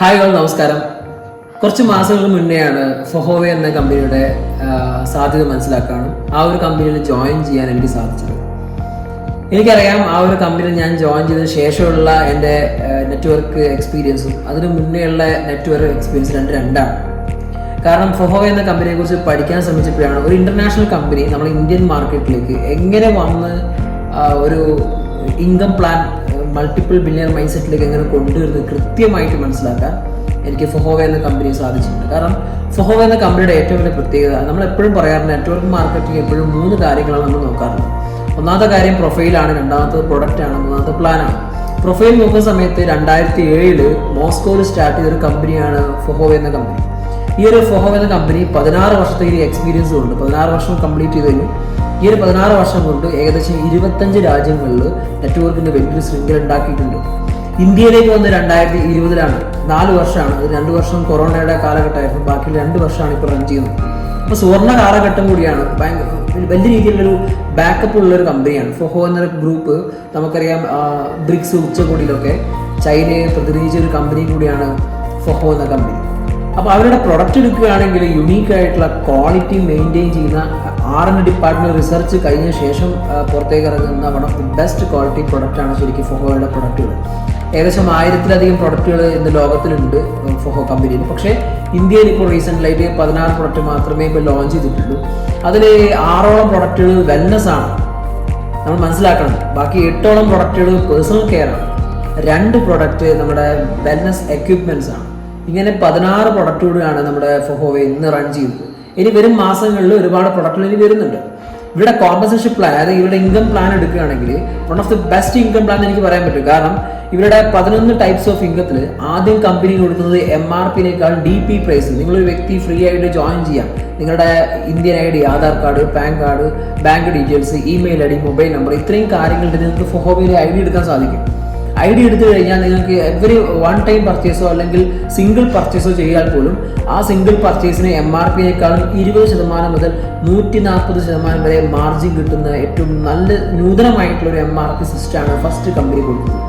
Hi all നമസ്കാരം. കുറച്ച് മാസങ്ങൾക്ക് മുന്നെയാണ് ഫൊഹോവെ എന്ന കമ്പനിയുടെ സാധ്യത മനസ്സിലാക്കാനും ആ ഒരു കമ്പനിയിൽ ജോയിൻ ചെയ്യാൻ എനിക്ക് സാധിച്ചത്. എനിക്കറിയാം ആ ഒരു കമ്പനിയിൽ ഞാൻ ജോയിൻ ചെയ്തതിന് ശേഷമുള്ള എന്റെ നെറ്റ്വർക്ക് എക്സ്പീരിയൻസും അതിന് മുന്നേയുള്ള നെറ്റ്വർക്ക് എക്സ്പീരിയൻസ് രണ്ട് രണ്ടാണ്. കാരണം ഫൊഹോവ എന്ന കമ്പനിയെ കുറിച്ച് പഠിക്കാൻ ശ്രമിച്ചപ്പോഴാണ് ഒരു ഇന്റർനാഷണൽ കമ്പനി നമ്മുടെ ഇന്ത്യൻ മാർക്കറ്റിലേക്ക് എങ്ങനെ വന്ന് ഒരു income plan multiple billion mind സെറ്റിലേക്ക് എങ്ങനെ കൊണ്ടുവരുന്നത് കൃത്യമായിട്ട് മനസ്സിലാക്കാൻ എനിക്ക് ഫൊഹോവ എന്ന കമ്പനിയെ സാധിച്ചിട്ടുണ്ട്. കാരണം ഫൊഹോവ എന്ന കമ്പനിയുടെ ഏറ്റവും വലിയ പ്രത്യേകത നമ്മൾ എപ്പോഴും പറയാറുണ്ട് നെറ്റ്വർക്ക് മാർക്കറ്റിംഗ് എപ്പോഴും മൂന്ന് കാര്യങ്ങളാണ് നമ്മൾ നോക്കാറുള്ളത്. ഒന്നാമത്തെ കാര്യം പ്രൊഫൈലാണ് രണ്ടാമത്തെ പ്രൊഡക്റ്റ് ആണ് മൂന്നാമത്തെ പ്ലാനാണ് പ്രൊഫൈൽ നോക്കുന്ന സമയത്ത് രണ്ടായിരത്തി ഏഴിൽ മോസ്കോയിൽ സ്റ്റാർട്ട് ചെയ്തൊരു കമ്പനിയാണ് ഫൊഹോവ എന്ന കമ്പനി ഈ ഒരു ഫൊഹോവ എന്ന കമ്പനി പതിനാറ് വർഷത്തെ എക്സ്പീരിയൻസ് ഉണ്ട് പതിനാറ് വർഷം കംപ്ലീറ്റ് ചെയ്ത് കഴിഞ്ഞു. ഈ ഒരു പതിനാറ് വർഷം കൊണ്ട് ഏകദേശം ഇരുപത്തഞ്ച് രാജ്യങ്ങളിൽ നെറ്റ്വർക്കിന്റെ വലിയൊരു ശൃംഖല ഉണ്ടാക്കിയിട്ടുണ്ട്. ഇന്ത്യയിലേക്ക് വന്ന് രണ്ടായിരത്തി ഇരുപതിലാണ് നാല് വർഷമാണ്. അത് രണ്ട് വർഷം കൊറോണയുടെ കാലഘട്ടമായിരുന്നു ബാക്കി രണ്ട് വർഷമാണ് ഇപ്പോൾ റൺ ചെയ്യുന്നത്. അപ്പോൾ സുവർണ കാലഘട്ടം കൂടിയാണ്. വലിയ രീതിയിലുള്ളൊരു ബാക്കപ്പ് ഉള്ള ഒരു കമ്പനിയാണ് ഫൊഹോ എന്നൊരു ഗ്രൂപ്പ് നമുക്കറിയാം ബ്രിക്സ് ഉച്ചകോടിയിലൊക്കെ ചൈനയെ പ്രതിനിധിച്ച ഒരു കമ്പനി കൂടിയാണ് ഫൊഹോ എന്ന കമ്പനി അപ്പോൾ അവരുടെ പ്രൊഡക്റ്റ് എടുക്കുകയാണെങ്കിൽ യുണീക്ക് ആയിട്ടുള്ള ക്വാളിറ്റി മെയിന്റെയിൻ ചെയ്യുന്ന ആർ എൻ ഡിപ്പാർട്ട്മെന്റ് റിസർച്ച് കഴിഞ്ഞ ശേഷം പുറത്തേക്ക് ഇറങ്ങുന്ന one of the best quality പ്രൊഡക്റ്റാണ് ശരിക്കും ഫൊഹോയുടെ പ്രൊഡക്റ്റുകൾ. ഏകദേശം ആയിരത്തിലധികം പ്രൊഡക്റ്റുകൾ ഇന്ന് ലോകത്തിലുണ്ട് ഫൊഹോ കമ്പനിയിൽ. പക്ഷേ ഇന്ത്യയിൽ ഇപ്പോൾ റീസെന്റിലായിട്ട് പതിനാറ് പ്രൊഡക്റ്റ് മാത്രമേ ഇപ്പോൾ ലോഞ്ച് ചെയ്തിട്ടുള്ളൂ. അതിൽ ആറോളം പ്രൊഡക്റ്റുകൾ വെൽനസ് ആണ്. നമ്മൾ മനസ്സിലാക്കണം ബാക്കി എട്ടോളം പ്രൊഡക്റ്റുകൾ പേഴ്സണൽ കെയർ ആണ്. രണ്ട് പ്രൊഡക്റ്റ് നമ്മുടെ വെൽനസ് എക്യുപ്മെന്റ്സ് ആണ്. ഇങ്ങനെ പതിനാറ് പ്രൊഡക്റ്റുകളാണ് നമ്മുടെ ഫൊഹോവെ ഇന്ന് റൺ ചെയ്യുന്നത്. ഇനി വരും മാസങ്ങളിൽ ഒരുപാട് പ്രൊഡക്റ്റുകൾ ഇനി വരുന്നുണ്ട്. ഇവിടെ കോമ്പൻസേഷൻ പ്ലാൻ അതായത് ഇവരുടെ ഇൻകം പ്ലാൻ എടുക്കുകയാണെങ്കിൽ one of the best income plan എനിക്ക് പറയാൻ പറ്റും. കാരണം ഇവരുടെ പതിനൊന്ന് ടൈപ്സ് ഓഫ് ഇൻകത്തിൽ ആദ്യം കമ്പനി കൊടുക്കുന്നത് എം ആർ പിനേക്കാൾ ഡി പി പ്രൈസ് നിങ്ങളൊരു വ്യക്തി ഫ്രീ ആയിട്ട് ജോയിൻ ചെയ്യാം. നിങ്ങളുടെ Indian I D Aadhaar card PAN card bank details email I D mobile number ഇത്രയും കാര്യങ്ങളുടെ നിങ്ങൾക്ക് ഫോഹോബിയിലെ ഐ ഡി എടുക്കാൻ സാധിക്കും. ഐ ഡി എടുത്തു കഴിഞ്ഞാൽ നിങ്ങൾക്ക് എവറി വൺ ടൈം പർച്ചേസോ അല്ലെങ്കിൽ സിംഗിൾ പർച്ചേസോ ചെയ്താൽ പോലും ആ സിംഗിൾ പർച്ചേസിന് എം ആർ പിയേക്കാളും ഇരുപത് ശതമാനം മുതൽ നൂറ്റി നാൽപ്പത് ശതമാനം വരെ മാർജിൻ കിട്ടുന്ന ഏറ്റവും നല്ല നൂതനമായിട്ടുള്ള ഒരു എം ആർ പി സിസ്റ്റമാണ് ഫസ്റ്റ് കമ്പനി കൊടുക്കുന്നത്.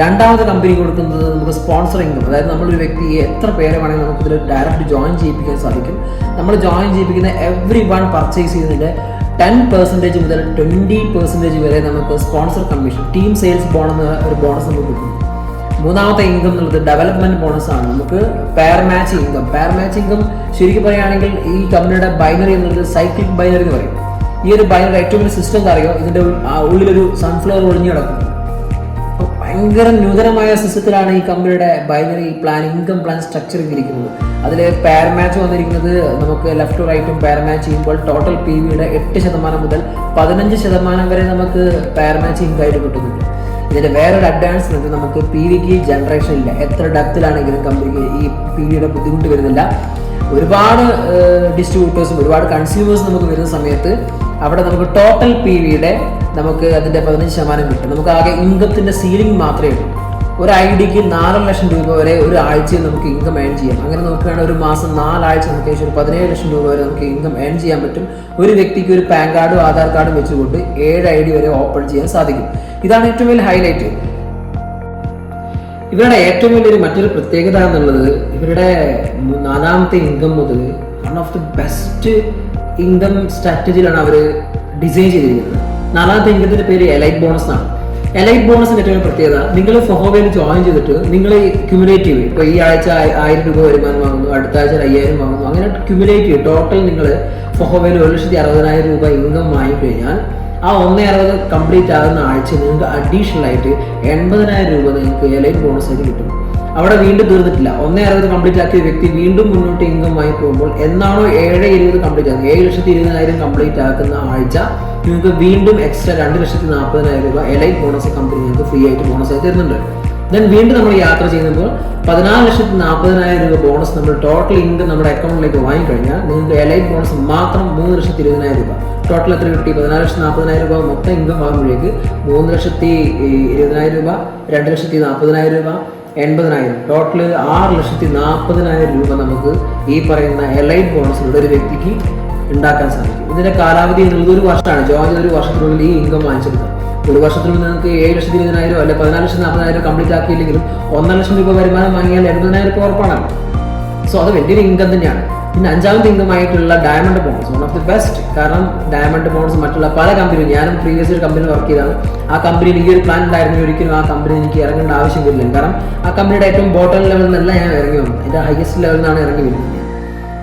രണ്ടാമത്തെ കമ്പനി കൊടുക്കുന്നത് നമുക്ക് സ്പോൺസറിങ് അതായത് നമ്മളൊരു വ്യക്തിയെ എത്ര പേരെ വേണമെങ്കിൽ നമുക്ക് ഇതിൽ ഡയറക്റ്റ് ജോയിൻ ചെയ്യിപ്പിക്കാൻ സാധിക്കും. നമ്മൾ ജോയിൻ ചെയ്യിപ്പിക്കുന്ന എവറി വൺ പർച്ചേസ് ചെയ്യുന്നതിന്റെ ടെൻ പെർസെന്റേജ് മുതൽ ട്വന്റി പെർസെന്റേജ് വരെ നമുക്ക് sponsor commission team sales bonus ഒരു ബോണസ് നമുക്ക് കിട്ടും. മൂന്നാമത്തെ ഇൻകം എന്നുള്ളത് ഡെവലപ്മെന്റ് ബോണസ് ആണ്. നമുക്ക് pair match income pair match income ശരിക്കും പറയുകയാണെങ്കിൽ ഈ കമ്പനിയുടെ ബൈനറി എന്നുള്ളത് സൈക്ലിക് ബൈനറി എന്ന് പറയും. ഈ ഒരു ബൈനറി ഏറ്റവും വലിയ സിസ്റ്റം അറിയോ ഇതിന്റെ ഉള്ളിലൊരു സൺഫ്ലവർ ഒഴിഞ്ഞു കിടക്കും. ഭയങ്കര നൂതനമായ സിസ്റ്റത്തിലാണ് ഈ കമ്പനിയുടെ binary plan income plan structure ഇരിക്കുന്നത്. അതിൽ പെയർ മാച്ച് വന്നിരിക്കുന്നത് നമുക്ക് ലെഫ്റ്റ് ടു റൈറ്റും പെയർ മാച്ച് ചെയ്യുമ്പോൾ ടോട്ടൽ പി വിയുടെ എട്ട് ശതമാനം മുതൽ പതിനഞ്ച് ശതമാനം വരെ നമുക്ക് പെയർ മാച്ച് ഇൻകായിട്ട് കിട്ടുന്നുണ്ട്. ഇതിന്റെ വേറൊരു അഡ്വാൻസ് എന്ന് നമുക്ക് പി വിക്ക് ജനറേഷൻ ഇല്ല. എത്ര ഡെപ്തിലാണെങ്കിലും കമ്പനിക്ക് ഈ പി വിയുടെ ബുദ്ധിമുട്ട് വരുന്നില്ല. ഒരുപാട് ഡിസ്ട്രിബ്യൂട്ടേഴ്സും ഒരുപാട് കൺസ്യൂമേഴ്സും നമുക്ക് വരുന്ന സമയത്ത് അവിടെ നമുക്ക് ടോട്ടൽ പി വിയുടെ നമുക്ക് അതിന്റെ പതിനഞ്ച് ശതമാനം കിട്ടും. നമുക്ക് ആകെ ഇൻകത്തിന്റെ സീലിംഗ് മാത്രമേ ഉള്ളൂ. ഒരു ഐ ഡിക്ക് നാലര ലക്ഷം രൂപ വരെ ഒരു ആഴ്ചയിൽ നമുക്ക് ഇൻകം ഏൺ ചെയ്യാം. അങ്ങനെ നോക്കുകയാണെങ്കിൽ ഒരു മാസം നാലാഴ്ച നമുക്ക് ഏകദേശം ഒരു പതിനേഴ് ലക്ഷം രൂപ വരെ നമുക്ക് ഇൻകം ഏൺ ചെയ്യാൻ പറ്റും. ഒരു വ്യക്തിക്ക് ഒരു പാൻ കാർഡും ആധാർ കാർഡും വെച്ചുകൊണ്ട് ഏഴ് ഐ ഡി വരെ ഓപ്പൺ ചെയ്യാൻ സാധിക്കും. ഇതാണ് ഏറ്റവും വലിയ ഹൈലൈറ്റ് ഇവരുടെ ഏറ്റവും വലിയൊരു മറ്റൊരു പ്രത്യേകത എന്നുള്ളത് ഇവരുടെ നാലാമത്തെ ഇൻകം മുതൽ one of the best income സ്ട്രാറ്റജിയിലാണ് അവർ ഡിസൈൻ ചെയ്തിരിക്കുന്നത്. നാലാമത്തെ ഇൻകത്തിന്റെ പേര് എലൈറ്റ് ബോണസ് ആണ് എലൈറ്റ് ബോണസിന്റെ ഏറ്റവും പ്രത്യേകത നിങ്ങൾ ഫൊഹോവയിൽ ജോയിൻ ചെയ്തിട്ട് നിങ്ങൾ ക്യുമുലേറ്റീവ് ഇപ്പൊ ഈ ആഴ്ച ആയി- ആയിരം രൂപ വരുമാനം വാങ്ങുന്നു അടുത്ത ആഴ്ച അയ്യായിരം വാങ്ങുന്നു അങ്ങനെ ക്യുമുലേറ്റീവ് ടോട്ടൽ നിങ്ങൾ ഫൊഹോവയിൽ ഒരു ലക്ഷത്തി അറുപതിനായിരം രൂപ ഇൻകം വാങ്ങിക്കഴിഞ്ഞാൽ ആ ഒന്നേ അറുപത് കംപ്ലീറ്റ് ആകുന്ന ആഴ്ച നിങ്ങൾക്ക് അഡീഷണൽ ആയിട്ട് എൺപതിനായിരം രൂപ നിങ്ങൾക്ക് എലൈറ്റ് ബോണസ് ആയിട്ട് കിട്ടും. അവിടെ വീണ്ടും തീർന്നിട്ടില്ല. ഒന്നേ അറുപത് കംപ്ലീറ്റ് ആക്കിയ വ്യക്തി വീണ്ടും മുന്നോട്ട് ഇൻകം വാങ്ങി പോകുമ്പോൾ എന്നാണോ ഏഴ് ഇരുപത് കംപ്ലീറ്റ് ആകുന്നത് ഏഴ് ലക്ഷത്തി ഇരുപതിനായിരം കംപ്ലീറ്റ് ആക്കുന്ന ആഴ്ച നിങ്ങൾക്ക് വീണ്ടും എക്സ്ട്രാ രണ്ട് ലക്ഷത്തി നാൽപ്പതിനായിരം രൂപ എലൈറ്റ് ബോണസ് കമ്പനി നിങ്ങൾക്ക് ഫ്രീ ആയിട്ട് ബോണസ് ആയി തരുന്നുണ്ട്. ദെൻ വീണ്ടും നമ്മൾ യാത്ര ചെയ്യുമ്പോൾ പതിനാല് ലക്ഷത്തി നാൽപ്പതിനായിരം രൂപ ബോണസ് നമ്മൾ ടോട്ടൽ ഇൻകം നമ്മുടെ അക്കൗണ്ടിലേക്ക് വാങ്ങിക്കഴിഞ്ഞാൽ നിങ്ങൾക്ക് എലൈറ്റ് ബോണസ് മാത്രം മൂന്ന് ലക്ഷത്തി ഇരുപതിനായിരം രൂപ. ടോട്ടൽ എത്ര കിട്ടി? പതിനാല് ലക്ഷത്തി നാൽപ്പതിനായിരം രൂപ. മൊത്തം ഇൻകം വാങ്ങുമ്പോഴേക്ക് മൂന്ന് ലക്ഷത്തി ഇരുപതിനായിരം രൂപ രണ്ട് ലക്ഷത്തി നാൽപ്പതിനായിരം രൂപ എൺപതിനായിരം. ടോട്ടൽ ആറ് ലക്ഷത്തി നാൽപ്പതിനായിരം രൂപ നമുക്ക് ഈ പറയുന്ന എലൈറ്റ് ബോണസിലൂടെ ഒരു വ്യക്തിക്ക് ഉണ്ടാക്കാൻ സാധിക്കും. ഇതിന്റെ കാലാവധി എന്നുള്ളത് ഒരു വർഷമാണ്. ചെയ്ത ഒരു വർഷത്തിനുള്ളിൽ ഈ ഇൻകം വാങ്ങിച്ചെടുക്കാം. ഒരു വർഷത്തിൽ നിങ്ങൾക്ക് ഏഴ് ലക്ഷത്തി ഇരുപതിനായിരം അല്ലെ പതിനാല് ലക്ഷത്തി നാൽപ്പതിനായിരം കംപ്ലീറ്റ് ആക്കിയില്ലെങ്കിലും ഒന്നര ലക്ഷം രൂപ വരുമാനം വാങ്ങിയാൽ എൺപതിനായിരം ഉറപ്പാണ്. സോ അത് വലിയൊരു ഇൻകം തന്നെയാണ്. പിന്നെ അഞ്ചാമത്തെ തിങ്കമായിട്ടുള്ള diamond bonus one of the best കാരണം ഡയമണ്ട് ബോണസ് മറ്റുള്ള പല കമ്പനിയും ഞാനും പ്രീവിയസ് ഒരു കമ്പനി വർക്ക് ചെയ്താണ്. ആ കമ്പനിയിൽ ഈ ഒരു പ്ലാൻ ഉണ്ടായിരുന്നു. ഒരിക്കലും ആ കമ്പനി എനിക്ക് ഇറങ്ങേണ്ട ആവശ്യം വരില്ല. കാരണം ആ കമ്പനിയുടെ ഏറ്റവും ബോട്ടം ലെവലിൽ നിന്നല്ല ഞാൻ ഇറങ്ങി വന്നത്. എന്റെ ഹയസ്റ്റ് ലെവലിൽ നിന്നാണ് ഇറങ്ങി വരുന്നത്.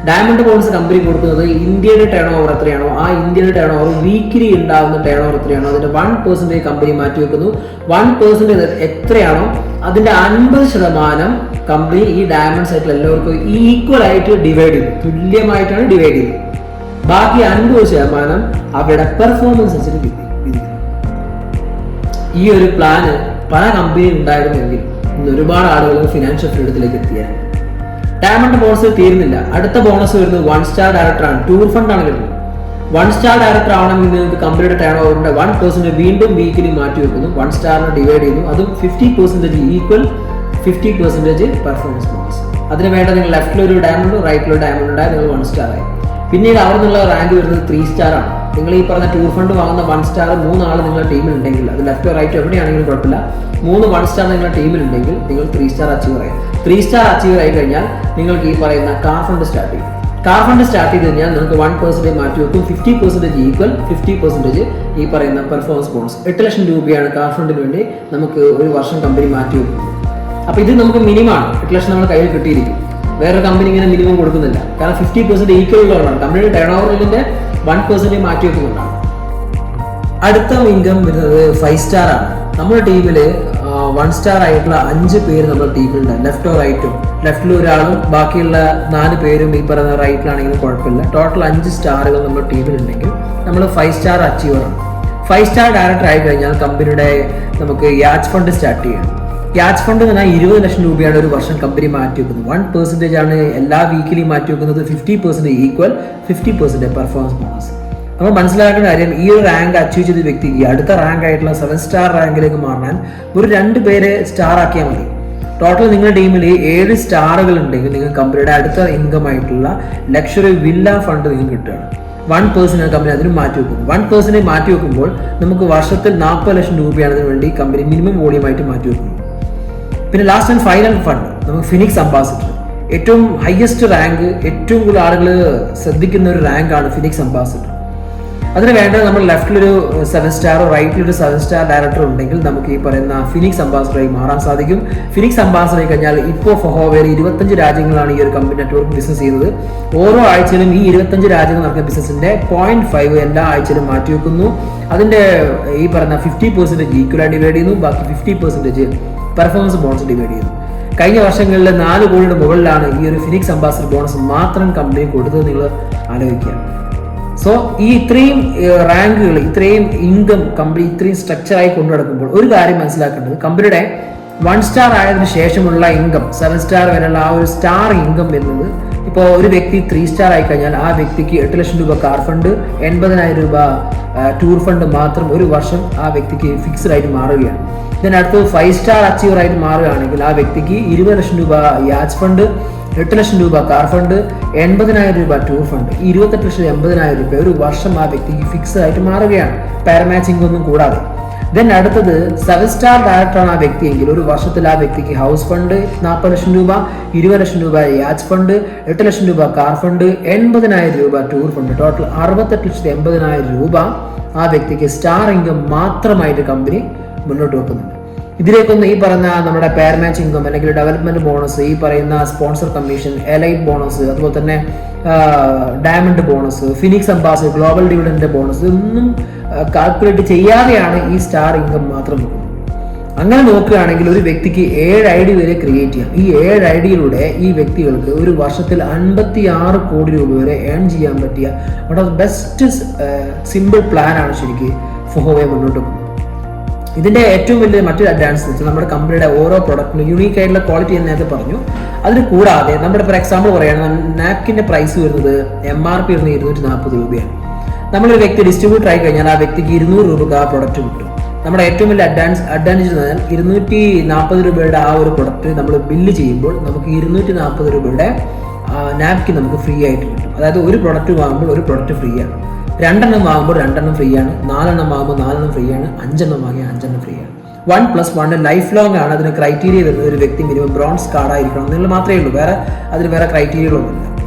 ഡയമണ്ട് ബോൺസ് കമ്പനി കൊടുക്കുന്നത് ഇന്ത്യയുടെ ടേൺ ഓവർ എത്രയാണോ ആ ഇന്ത്യയുടെ ടേൺ ഓവർ വീക്കിലി ഉണ്ടാകുന്ന ടേൺ ഓവർ എത്രയാണോ അതിന്റെ വൺ പേഴ്സന്റേജ് കമ്പനി മാറ്റി വെക്കുന്നു. വൺ പേഴ്സന്റേജ് എത്രയാണോ അതിന്റെ അൻപത് ശതമാനം കമ്പനി ഈ ഡയമണ്ട് സൈറ്റിൽ എല്ലാവർക്കും ഈക്വൽ ആയിട്ട് ഡിവൈഡ് ചെയ്തു തുല്യമായിട്ടാണ് ഡിവൈഡ് ചെയ്തത്. ബാക്കി അൻപത് ശതമാനം അവരുടെ പെർഫോമൻസ് അനുസരിച്ച് ഈ ഒരു പ്ലാന് പല കമ്പനിയിൽ ഉണ്ടായിരുന്നെങ്കിൽ ഇന്ന് ഒരുപാട് ആളുകൾ ഫിനാൻഷ്യൽ ഫ്രീഡത്തിലേക്ക് എത്തിയാണ് ഡയമണ്ട് ബോണസ് തീരുന്നില്ല. അടുത്ത ബോണസ് വരുന്നത് വൺ സ്റ്റാർ ഡയറക്ടറാണ് ടൂർ ഫണ്ട് ആണ് വരുന്നത് വൺ സ്റ്റാർ ഡയറക്ടർ ആവണമെങ്കിൽ നിങ്ങൾക്ക് കമ്പനിയുടെ ടേൺ ഓവറിന്റെ വൺ പെർസെന്റ് വീണ്ടും വീക്കിലി മാറ്റി വെക്കുന്നു. വൺ സ്റ്റാറിനെ ഡിവൈഡ് ചെയ്യുന്നു. അതും fifty percentage equal fifty percentage performance bonus അതിന് വേണ്ട നിങ്ങൾ ലെഫ്റ്റിലൊരു ഡയമണ്ട് റൈറ്റിലൊരു ഡയമണ്ട് ഉണ്ടായി നിങ്ങൾ വൺ സ്റ്റാർ ആയി. പിന്നീട് അവിടെ നിന്നുള്ള റാങ്ക് വരുന്നത് ത്രീ സ്റ്റാർ ആണ്. നിങ്ങൾ ഈ പറഞ്ഞ ടൂർ ഫണ്ട് വാങ്ങുന്ന വൺ സ്റ്റാർ മൂന്നാൾ നിങ്ങളുടെ ടീമിൽ ഉണ്ടെങ്കിൽ അത് ലെഫ്റ്റോ റൈറ്റോ എവിടെയാണെങ്കിലും കുഴപ്പമില്ല. മൂന്ന് വൺ സ്റ്റാർ നിങ്ങളുടെ ടീമിൽ ഉണ്ടെങ്കിൽ നിങ്ങൾ ത്രീ സ്റ്റാർ അച്ചീവ് ആയി. ത്രീ സ്റ്റാർ അച്ചീവ് ആയി കഴിഞ്ഞാൽ നിങ്ങൾക്ക് ഈ പറയുന്ന കാർ ഫണ്ട് സ്റ്റാർട്ട് ചെയ്യും. കാർ ഫണ്ട് സ്റ്റാർട്ട് ചെയ്ത് കഴിഞ്ഞാൽ നിങ്ങൾക്ക് വൺ പെർസെന്റേജ് മാറ്റി വെക്കും. Fifty percentage equal fifty percentage ഈ പറയുന്ന പെർഫോമൻസ് ബോണസ് എട്ട് ലക്ഷം രൂപയാണ് കാർ ഫണ്ടിന് വേണ്ടി നമുക്ക് ഒരു വർഷം കമ്പനി മാറ്റി വെക്കുന്നത് അപ്പോൾ ഇത് നമുക്ക് മിനിമം ആണ്. എട്ട് ലക്ഷം നമ്മുടെ കയ്യിൽ കിട്ടിയിരിക്കും. വേറെ കമ്പനി ഇങ്ങനെ മിനിമം കൊടുക്കുന്നില്ല. കാരണം ഫിഫ്റ്റി പെർസെന്റ് ഈക്വൽ ഉള്ളതാണ് കമ്പനിയുടെ ടേൺ ഓവറിന്റെ വൺ പേഴ്സന്റ് മാറ്റി വെക്കുന്നുണ്ടാണ് അടുത്ത ഇൻകം വരുന്നത് ഫൈവ് സ്റ്റാർ ആണ്. നമ്മുടെ ടീമിൽ വൺ സ്റ്റാർ ആയിട്ടുള്ള അഞ്ച് പേര് നമ്മുടെ ടീമിലുണ്ട് ലെഫ്റ്റോ റൈറ്റും ലെഫ്റ്റിൽ ഒരാളും ബാക്കിയുള്ള നാല് പേരും ഈ പറയുന്ന റൈറ്റിലാണെങ്കിലും കുഴപ്പമില്ല. ടോട്ടൽ അഞ്ച് സ്റ്റാറുകൾ നമ്മുടെ ടീമിലുണ്ടെങ്കിൽ നമ്മൾ ഫൈവ് സ്റ്റാർ അച്ചീവർ ആണ്. ഫൈവ് സ്റ്റാർ ഡയറക്ടർ ആയി കഴിഞ്ഞാൽ കമ്പനിയുടെ നമുക്ക് യാച്ച് ഫണ്ട് സ്റ്റാർട്ട് ചെയ്യണം. യാച്ച് ഫണ്ട് തന്നെ ഇരുപത് ലക്ഷം രൂപയാണ് ഒരു വർഷം കമ്പനി മാറ്റി വെക്കുന്നത് വൺ പെർസെന്റേജ് ആണ് എല്ലാ വീക്കിലും മാറ്റി വെക്കുന്നത് fifty percent equal fifty percent performance bonus നമ്മൾ മനസ്സിലാക്കേണ്ട കാര്യം ഈ ഒരു റാങ്ക് അച്ചീവ് ചെയ്ത വ്യക്തിക്ക് അടുത്ത റാങ്ക് ആയിട്ടുള്ള സെവൻ സ്റ്റാർ റാങ്കിലേക്ക് മാറാൻ ഒരു രണ്ട് പേരെ സ്റ്റാർ ആക്കിയാൽ മതി. ടോട്ടൽ നിങ്ങളുടെ ടീമിൽ ഏഴ് സ്റ്റാറുകൾ ഉണ്ടെങ്കിൽ നിങ്ങൾ കമ്പനിയുടെ അടുത്ത ഇൻകം ആയിട്ടുള്ള ലക്ഷറി വില്ല ഫണ്ട് നിങ്ങൾക്ക് കിട്ടുകയാണ്. വൺ പേഴ്സൺ കമ്പനി അതിന് മാറ്റി വെക്കും വൺ പേഴ്സണെ മാറ്റി വെക്കുമ്പോൾ നമുക്ക് വർഷത്തിൽ നാൽപ്പത് ലക്ഷം രൂപയാണ് അതിന് വേണ്ടി കമ്പനി മിനിമം വോളിയമായിട്ട് മാറ്റി വെക്കുന്നത് പിന്നെ ലാസ്റ്റ് ആൻഡ് ഫൈനൽ ഫണ്ട് നമുക്ക് ഫിനിക്സ് അംബാസിഡർ ഏറ്റവും ഹയസ്റ്റ് റാങ്ക് ഏറ്റവും കൂടുതൽ ആളുകൾ ശ്രദ്ധിക്കുന്ന ഒരു റാങ്കാണ് ഫിനിക്സ് അംബാസിഡർ അതിന് വേണ്ടത് നമ്മൾ ലെഫ്റ്റിലൊരു സെവൻ സ്റ്റാറോ റൈറ്റിലൊരു സെവൻ സ്റ്റാർ ഡയറക്ടർ ഉണ്ടെങ്കിൽ നമുക്ക് ഈ പറയുന്ന ഫിനിക്സ് അംബാസഡറായി മാറാൻ സാധിക്കും. ഫിനിക്സ് അംബാസിഡർ ആയി കഴിഞ്ഞാൽ ഇപ്പോൾ ഫൊഹോവേർ ഇരുപത്തഞ്ച് രാജ്യങ്ങളാണ് ഈ ഒരു കമ്പനി നെറ്റ്വർക്ക് ബിസിനസ് ചെയ്യുന്നത്. ഓരോ ആഴ്ചയിലും ഈ ഇരുപത്തഞ്ച് രാജ്യങ്ങൾ നടക്കുന്ന ബിസിനസിന്റെ പോയിന്റ് ഫൈവ് എല്ലാ ആഴ്ചയിലും മാറ്റിവെക്കുന്നു അതിന്റെ ഈ പറയുന്ന ഫിഫ്റ്റി പെർസെന്റേജ് ഈക്വലായി ഡിവൈഡ് ചെയ്യുന്നു. ബാക്കി fifty percentage performance bonus divide ചെയ്തു. കഴിഞ്ഞ വർഷങ്ങളിൽ നാല് കോടിയുടെ മുകളിലാണ് ഈ ഒരു ഫിനിക്സ് അംബാസിഡർ ബോണസ് മാത്രം കമ്പനി കൊടുത്തത് നിങ്ങൾ ആലോചിക്കുക. സോ ഈ ഇത്രയും റാങ്കുകൾ ഇത്രയും ഇൻകം കമ്പനി ഇത്രയും സ്ട്രക്ചറായി കൊണ്ടു നടക്കുമ്പോൾ ഒരു കാര്യം മനസ്സിലാക്കേണ്ടത് കമ്പനിയുടെ വൺ സ്റ്റാർ ആയതിനു ശേഷമുള്ള ഇൻകം സെവൻ സ്റ്റാർ വരെയുള്ള ആ ഒരു സ്റ്റാർ ഇൻകം വരുന്നത് ഇപ്പോൾ ഒരു വ്യക്തി ത്രീ സ്റ്റാർ ആയി കഴിഞ്ഞാൽ ആ വ്യക്തിക്ക് എട്ട് ലക്ഷം രൂപ കാർ ഫണ്ട് എൺപതിനായിരം രൂപ ടൂർ ഫണ്ട് മാത്രം ഒരു വർഷം ആ വ്യക്തിക്ക് ഫിക്സ്ഡ് ആയിട്ട് മാറുകയാണ്. ഇതിനടുത്ത് ഫൈവ് സ്റ്റാർ അച്ചീവർ ആയിട്ട് മാറുകയാണെങ്കിൽ ആ വ്യക്തിക്ക് ഇരുപത് ലക്ഷം രൂപ യാച്ച് ഫണ്ട് എട്ട് ലക്ഷം രൂപ കാർ ഫണ്ട് എൺപതിനായിരം രൂപ ടൂർ ഫണ്ട് ഇരുപത്തെട്ട് ലക്ഷം എൺപതിനായിരം രൂപ ഒരു വർഷം ആ വ്യക്തിക്ക് ഫിക്സ് ആയിട്ട് മാറുകയാണ്. പാരമാച്ചിങ് ഒന്നും കൂടാതെ. ദെൻ അടുത്തത് സെവൻ സ്റ്റാർ ഡയറക്ടറാണ് ആ വ്യക്തിയെങ്കിൽ ഒരു വർഷത്തിൽ ആ വ്യക്തിക്ക് ഹൗസ് ഫണ്ട് നാൽപ്പത് ലക്ഷം രൂപ ഇരുപത് ലക്ഷം രൂപ യാച്ച് ഫണ്ട് എട്ട് ലക്ഷം രൂപ കാർ ഫണ്ട് എൺപതിനായിരം രൂപ ടൂർ ഫണ്ട് ടോട്ടൽ അറുപത്തെട്ട് ലക്ഷത്തി എൺപതിനായിരം രൂപ ആ വ്യക്തിക്ക് സ്റ്റാർ ഇൻകം മാത്രമായിട്ട് കമ്പനി മുന്നോട്ട് വെക്കുന്നുണ്ട്. ഇതിലേക്കൊന്ന് ഈ പറഞ്ഞ നമ്മുടെ പെയർ മാച്ച് ഇൻകം അല്ലെങ്കിൽ ഡെവലപ്മെന്റ് ബോണസ് ഈ പറയുന്ന സ്പോൺസർ കമ്മീഷൻ എലൈറ്റ് ബോണസ് അതുപോലെ തന്നെ diamond bonus phoenix ambassador global dividend bonus ഇതൊന്നും കാൽക്കുലേറ്റ് ചെയ്യാതെയാണ് ഈ സ്റ്റാർ ഇൻകം മാത്രം അങ്ങനെ നോക്കുകയാണെങ്കിൽ ഒരു വ്യക്തിക്ക് ഏഴ് ഐ ഡി വരെ ക്രിയേറ്റ് ചെയ്യാം. ഈ ഏഴ് ഐ ഡിയിലൂടെ ഈ വ്യക്തികൾക്ക് ഒരു വർഷത്തിൽ അൻപത്തി ആറ് കോടി രൂപ വരെ ഏൺ ചെയ്യാൻ പറ്റിയ വളരെ ബെസ്റ്റ് സിമ്പിൾ പ്ലാനാണ് ശരിക്കും ഫോഹോവെ മുന്നോട്ട് പോകുന്നത് ഇതിന്റെ ഏറ്റവും വലിയ മറ്റൊരു അഡ്വാൻസ് വെച്ചാൽ നമ്മുടെ കമ്പനിയുടെ ഓരോ പ്രൊഡക്റ്റിനും യുണീക്ക് ആയിട്ടുള്ള ക്വാളിറ്റി എന്ന് നേരത്തെ പറഞ്ഞു. അതിന് കൂടാതെ നമ്മുടെ ഫോർ എക്സാമ്പിൾ പറയുകയാണെങ്കിൽ നാപ്കിന്റെ പ്രൈസ് വരുന്നത് എം ആർ പി വരുന്നത് ഇരുന്നൂറ്റി നാൽപ്പത് രൂപയാണ്. നമ്മളൊരു വ്യക്തി ഡിസ്ട്രിബ്യൂട്ടർ ആയി കഴിഞ്ഞാൽ ആ വ്യക്തിക്ക് ഇരുന്നൂറ് രൂപക്ക് ആ പ്രൊഡക്റ്റ് കിട്ടും. നമ്മുടെ ഏറ്റവും വലിയ അഡ്വാൻസ് അഡ്വാന്റേജ് എന്ന് പറഞ്ഞാൽ ഇരുന്നൂറ്റി നാൽപ്പത് രൂപയുടെ ആ ഒരു പ്രൊഡക്റ്റ് നമ്മൾ ബില്ല് ചെയ്യുമ്പോൾ നമുക്ക് ഇരുന്നൂറ്റി നാൽപ്പത് രൂപയുടെ നാപ്കിൻ നമുക്ക് ഫ്രീ ആയിട്ട് കിട്ടും. അതായത് ഒരു പ്രൊഡക്റ്റ് വാങ്ങുമ്പോൾ ഒരു പ്രൊഡക്റ്റ് ഫ്രീ ആണ്. രണ്ടെണ്ണം വാങ്ങുമ്പോൾ രണ്ടെണ്ണം ഫ്രീ ആണ് നാലെണ്ണം വാങ്ങുമ്പോൾ നാലെണ്ണം ഫ്രീ ആണ് അഞ്ചെണ്ണം വാങ്ങിയാൽ അഞ്ചെണ്ണം ഫ്രീ ആണ് one plus one life long ആണ് അതിന് ക്രൈറ്റീരിയ വരുന്നത്. ഒരു വ്യക്തി മിനിമം ബ്രോൺസ് കാർഡായിരിക്കണം എന്നുള്ളത് മാത്രമേ ഉള്ളൂ. വേറെ അതിന് വേറെ ക്രൈറ്റീരിയകളൊന്നുമില്ല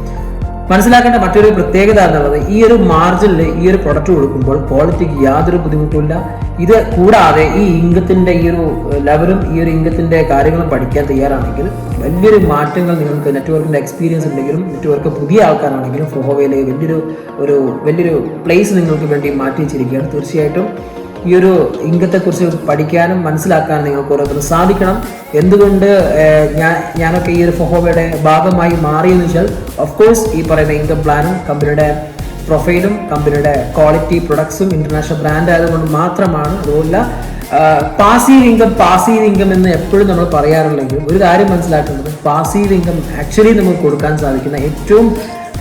മനസ്സിലാക്കേണ്ട മറ്റൊരു പ്രത്യേകത എന്നുള്ളത് ഈ ഒരു മാർജിനിൽ ഈ ഒരു പ്രൊഡക്റ്റ് കൊടുക്കുമ്പോൾ ക്വാളിറ്റിക്ക് യാതൊരു ബുദ്ധിമുട്ടുമില്ല. ഇത് കൂടാതെ ഈ ഇംഗത്തിന്റെ ഈ ഒരു ലെവലും ഈ ഒരു ഇംഗത്തിന്റെ കാര്യങ്ങളും പഠിക്കാൻ തയ്യാറാണെങ്കിൽ വലിയൊരു മാറ്റങ്ങൾ നിങ്ങൾക്ക് നെറ്റ്വർക്കിന്റെ എക്സ്പീരിയൻസ് ഉണ്ടെങ്കിലും നെറ്റ്വർക്ക് പുതിയ ആൾക്കാരാണെങ്കിലും ഫോവയിലെ വലിയൊരു ഒരു വലിയൊരു പ്ലേസ് നിങ്ങൾക്ക് വേണ്ടി മാറ്റി വെച്ചിരിക്കുകയാണ് തീർച്ചയായിട്ടും ഈ ഒരു ഇംഗത്തെക്കുറിച്ച് പഠിക്കാനും മനസ്സിലാക്കാനും നിങ്ങൾക്ക് ഓരോരുത്തരും സാധിക്കണം. എന്തുകൊണ്ട് ഞാൻ ഞാനൊക്കെ ഈ ഒരു ഫോഹോബയുടെ ഭാഗമായി മാറിയെന്ന് വെച്ചാൽ ഓഫ് കോഴ്സ് ഈ പറയുന്ന ഇൻകം പ്ലാനും കമ്പനിയുടെ പ്രൊഫൈലും കമ്പനിയുടെ ക്വാളിറ്റി പ്രൊഡക്ട്സും ഇന്റർനാഷണൽ ബ്രാൻഡ് ആയതുകൊണ്ട് മാത്രമാണ്. അതുപോലെ പാസീവ് ഇൻകം പാസീവ് ഇൻകം എന്ന് എപ്പോഴും നമ്മൾ പറയാറുണ്ടെങ്കിലും ഒരു കാര്യം മനസ്സിലാക്കുന്നത് പാസീവ് ഇൻകം ആക്ച്വലി നമുക്ക് കൊടുക്കാൻ സാധിക്കുന്ന ഏറ്റവും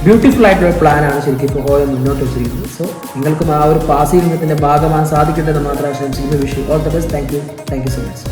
ബ്യൂട്ടിഫുൾ ആയിട്ടുള്ള പ്ലാനാണ് ശരിക്കും ഇപ്പോൾ ഹോയ മുന്നോട്ട് വെച്ചിരിക്കുന്നത്. സോ നിങ്ങൾക്കും ആ ഒരു പാസ് ഇൻകത്തിന്റെ ഭാഗമാകാൻ സാധിക്കട്ടെ എന്ന് മാത്രം ആശംസിക്കുന്നു. Vishu all the best thank you thank you so much